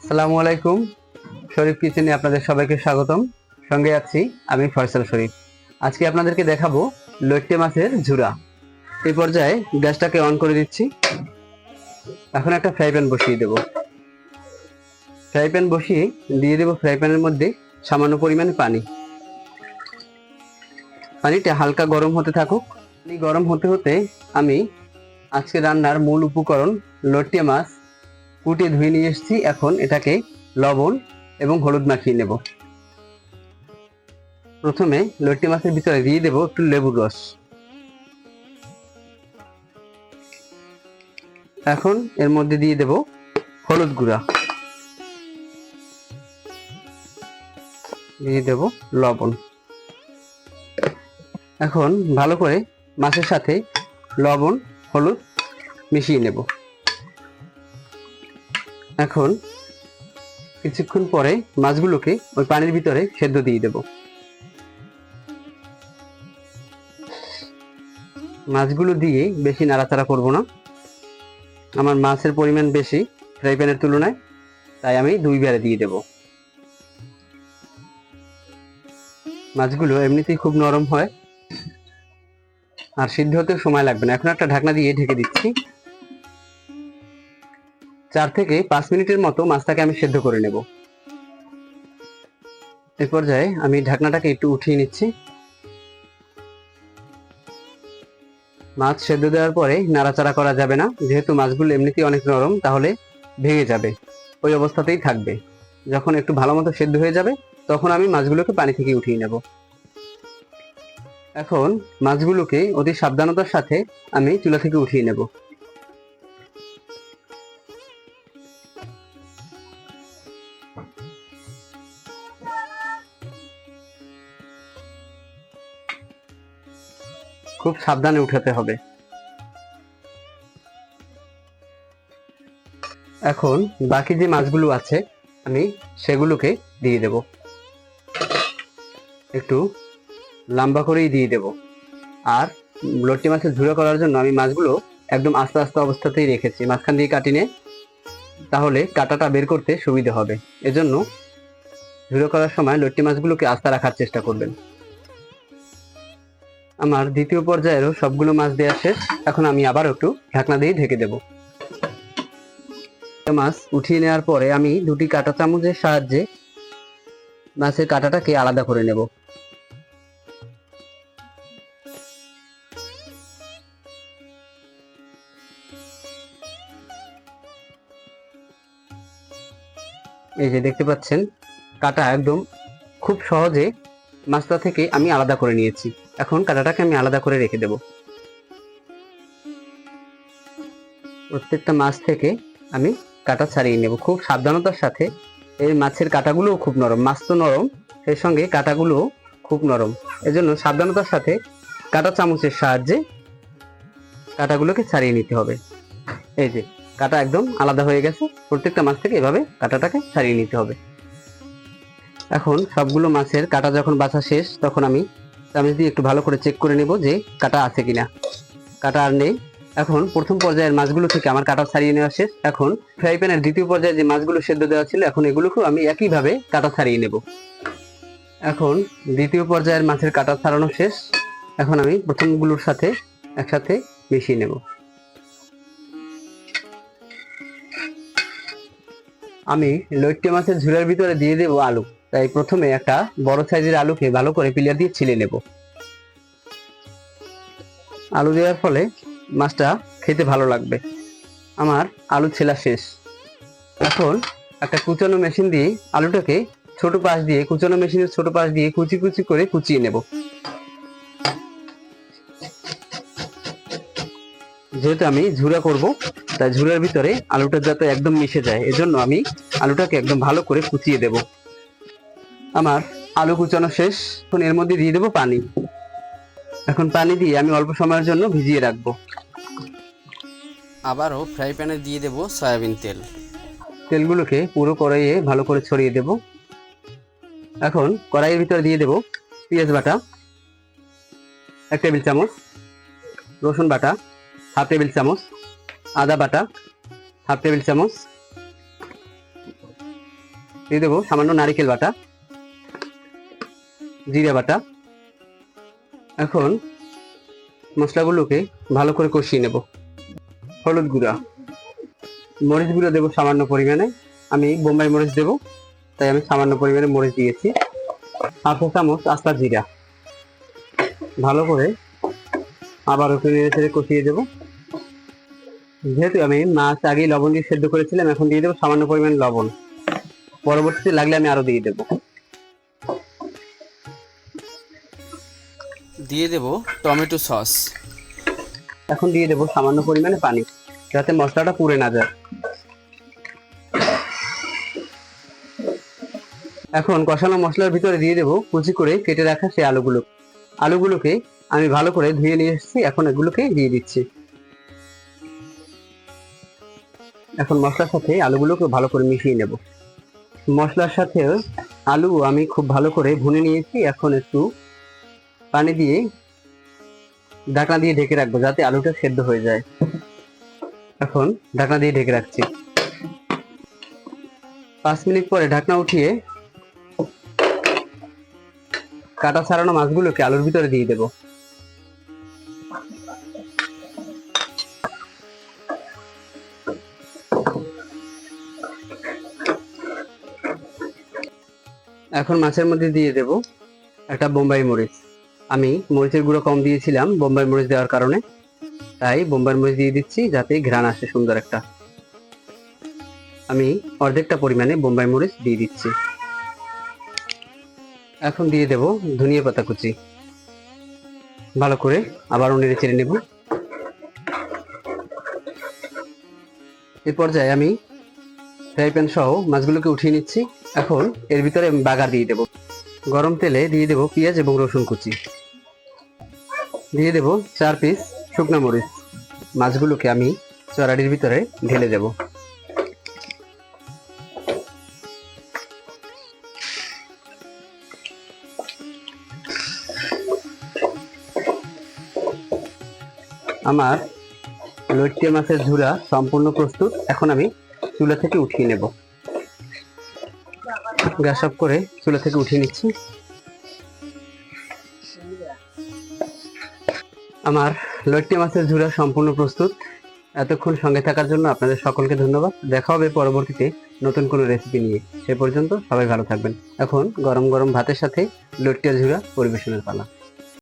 আসসালামু আলাইকুম। শরীফ কিচেনে আপনাদের সবাইকে স্বাগতম। সঙ্গে আছি আমি ফয়সাল শরীফ। আজকে আপনাদেরকে দেখাবো লইট্টে মাছের ঝুরা। এই পর্যায়ে গ্যাসটাকে অন করে দিচ্ছি। এখন একটা ফ্রাই প্যান বসিয়ে দেব। ফ্রাই প্যান বসিয়ে দিয়ে দেবো ফ্রাই প্যানের মধ্যে সামান্য পরিমাণে পানি। পানিটা হালকা গরম হতে থাকুক। পানি গরম হতে হতে আমি আজকে রান্নার মূল উপকরণ লট্টে মাছ কুটিয়ে ধুয়ে নিয়ে এসেছি। এখন এটাকে লবণ এবং হলুদ মাখিয়ে নেব। প্রথমে লট্টি মাছের ভিতরে দিয়ে দেব একটু লেবুর রস। এখন এর মধ্যে দিয়ে দেব হলুদ গুঁড়া। দিয়ে দেব লবণ। এখন ভালো করে মাছের সাথে লবণ, হলুদ মিশিয়ে নেব। এখন কিছুক্ষণ পরে মাছগুলোকে ওই পানির ভিতরে সেদ্ধ দিয়ে দেব। মাছগুলো দিয়ে বেশি নাড়াচাড়া করব না। আমার মাছের পরিমাণ বেশি ফ্রাই প্যানের তুলনায়, তাই আমি দুই বারে দিয়ে দেব। মাছগুলো এমনিতেই খুব নরম হয়, আর সিদ্ধ হতে সময় লাগবে না। এখন একটা ঢাকনা দিয়ে ঢেকে দিচ্ছি। চার থেকে পাঁচ মিনিটের মতো মাছটাকে আমি সেদ্ধ করে নেব। এই পর্যায়ে আমি ঢাকনাটাকে একটু উঠিয়ে নিচ্ছি। মাছ সেদ্ধ দেওয়ার পরে নাড়াচাড়া করা যাবে না। যেহেতু মাছগুলো এমনিতেই অনেক নরম, তাহলে ভেঙে যাবে। ওই অবস্থাতেই থাকবে। যখন একটু ভালো মতো সেদ্ধ হয়ে যাবে, তখন আমি মাছগুলোকে পানি থেকে উঠিয়ে নেব। এখন মাছগুলোকে অতি সাবধানতার সাথে আমি চুলা থেকে উঠিয়ে নেব। খুব সাবধানে উঠাতে হবে। এখন বাকি যে মাছগুলো আছে, আমি সেগুলোকে দিয়ে দেব। একটু লম্বা করেই দিয়ে দেব। আর লট্টি মাছের ঝুড়ো করার জন্য আমি মাছগুলো একদম আস্তে আস্তে অবস্থাতেই রেখেছি। মাঝখান দিয়ে কাটিনে তাহলে কাটাটা বের করতে সুবিধা হবে। এজন্য ঝুড়ো করার সময় লট্টি মাছগুলোকে আস্তে রাখার চেষ্টা করবেন। আমার দ্বিতীয় পর্যায়েরও সবগুলো মাছ দেওয়া শেষ। এখন আমি আবার একটু ঢাকনা দিয়ে ঢেকে দেব। মাছ উঠিয়ে নেওয়ার পরে আমি দুটি কাঁটা চামচের সাহায্যে মাছের কাঁটাটাকে আলাদা করে নেব। এই যে দেখতে পাচ্ছেন, কাটা একদম খুব সহজে মাছটা থেকে আমি আলাদা করে নিয়েছি। এখন কাঁটাটাকে আমি আলাদা করে রেখে দেব। প্রত্যেকটা মাছ থেকে আমি কাটা ছাড়িয়ে নেব। খুব সাবধানতার সাথে এই মাছের কাটাগুলোও খুব নরম। মাছ তো নরম, সেই সঙ্গে কাটাগুলোও খুব নরম। এজন্য সাবধানতার সাথে কাটা চামচের সাহায্যে কাটাগুলোকে ছাড়িয়ে নিতে হবে। এই যে, কাটা একদম আলাদা হয়ে গেছে। প্রত্যেকটা মাছ থেকে এভাবে কাটাটাকে ছাড়িয়ে নিতে হবে। এখন সবগুলো মাছের কাটা যখন বাছা শেষ, তখন আমি চামচ যদি একটু ভালো করে চেক করে নেব যে কাটা আছে কিনা। কাটা আর নেই। এখন প্রথম পর্যায়ের মাছগুলো থেকে আমার কাটা ছাড়িয়ে নেওয়া শেষ। এখন ফ্রাই প্যানের দ্বিতীয় পর্যায়ে যে মাছগুলো সেদ্ধ দেওয়া ছিল, এখন এগুলোকেও আমি একইভাবে কাটা ছাড়িয়ে নেব। এখন দ্বিতীয় পর্যায়ের মাছের কাটা ছাড়ানো শেষ। এখন আমি প্রথমগুলোর সাথে একসাথে মিশিয়ে নেব। আমি লইট্টে মাছের ঝুলের ভিতরে দিয়ে দেবো আলু। তাই প্রথমে একটা বড় সাইজের আলুকে ভালো করে পিলার দিয়ে ছিলে নেব। আলু দেওয়ার ফলে মাছটা খেতে ভালো লাগবে। আমার আলু ছেলা শেষ। এখন একটা কুচানো মেশিন দিয়ে আলুটাকে ছোট পাশ দিয়ে, কুচানো মেশিনের ছোট পাশ দিয়ে কুচি কুচি করে কুচিয়ে নেব। যেহেতু আমি ঝুরা করব, তাই ঝুরার ভিতরে আলুটা যাতে একদম মিশে যায়, এজন্য আমি আলুটাকে একদম ভালো করে কুচিয়ে দেব। আমার আলু কুচানো শেষ। এখন এর মধ্যে দিয়ে দেবো পানি। এখন পানি দিয়ে আমি অল্প সময়ের জন্য ভিজিয়ে রাখব। আবারও ফ্রাই প্যানে দিয়ে দেব সয়াবিন তেল। তেলগুলোকে পুরো কড়াইয়ে ভালো করে ছড়িয়ে দেব। এখন কড়াইয়ের ভিতরে দিয়ে দেব পেঁয়াজ বাটা এক টেবিল চামচ রসুন বাটা হাফ টেবিল চামচ আদা বাটা হাফ টেবিল চামচ। দিয়ে দেবো সামান্য নারিকেল বাটা। জিরে বাটা। এখন মশলাগুলোকে ভালো করে কষিয়ে নেব। হলুদ গুঁড়া। মরিচ গুঁড়ো দেবো সামান্য পরিমাণে। আমি বোম্বাই মরিচ দেবো, তাই আমি সামান্য পরিমাণে মরিচ দিয়েছি। হাফ চামচ আস্তা জিরা। ভালো করে আবার ওকে নেড়ে ছেড়ে কষিয়ে দেবো। যেহেতু আমি মাছ আগেই লবণ দিয়ে সেদ্ধ করেছিলাম, এখন দিয়ে দেবো সামান্য পরিমাণ লবণ। পরবর্তীতে লাগলে আমি আরও দিয়ে দেবো। দিয়ে দেব টমেটো সস। এখন দিয়ে দেবো সামান্য পরিমাণে পানি, যাতে মশলাটা পুড়ে না যায়। এখন কষানো মশলার ভিতরে দিয়ে দেবো কুচি করে কেটে রাখা সেই আলুগুলো। আলুগুলোকে আমি ভালো করে ধুয়ে নিয়ে এসেছি, এখন এগুলোকে দিয়ে দিচ্ছি। এখন মশলার সাথে আলুগুলোকে ভালো করে মিশিয়ে নেব। মশলার সাথে আলু আমি খুব ভালো করে ভুনে নিয়েছি, এখন একটু পানি দিয়ে ঢাকনা দিয়ে ঢেকে রাখব যাতে আলুটা সেদ্ধ হয়ে যায়। এখন ঢাকনা দিয়ে ঢেকে রাখছি। পাঁচ মিনিট পরে ঢাকনা উঠিয়ে কাটা ছাড়ানো মাছগুলোকে আলুর ভিতরে দিয়ে দেবো। এখন মাছের মধ্যে দিয়ে দেব একটা বোম্বাই মরিচ। আমি মরিচের গুঁড়ো কম দিয়েছিলাম, বোম্বাই মরিচ দেওয়ার কারণে। তাই বোম্বাই মরিচ দিয়ে দিচ্ছি যাতে ঘ্রাণ আসে সুন্দর একটা। আমি অর্ধেকটা পরিমাণে বোম্বাই মরিচ দিয়ে দিচ্ছি। এখন দিয়ে দেব ধনিয়া পাতা কুচি। ভালো করে আবারও নেড়ে চেড়ে নেব। এই পর্যায়ে আমি ফ্রাই প্যান সহ মাছগুলোকে উঠিয়ে নিচ্ছি। এখন এর ভিতরে বাগার দিয়ে দেব। গরম তেলে দিয়ে দেব পেঁয়াজ এবং রসুন কুচি। দিয়ে দেব চার পিস শুকনো মরিচ। মাছগুলোকে আমি চড়াটির ভিতরে ঢেলে দেব। আমার লইট্টে মাছের ঝুরা সম্পূর্ণ প্রস্তুত। এখন আমি চুলা থেকে উঠিয়ে নেব। গ্যাস অফ করে চুলা থেকে উঠিয়ে নিচ্ছি। আমার লট্টি মাছের ঝুরা সম্পূর্ণ প্রস্তুত। এতক্ষণ সঙ্গে থাকার জন্য আপনাদের সকলকে ধন্যবাদ। দেখা হবে পরবর্তীতে নতুন কোনো রেসিপি নিয়ে। সে পর্যন্ত সবাই ভালো থাকবেন। এখন গরম গরম ভাতের সাথে লট্টিয়া ঝুরা পরিবেশনের পালা।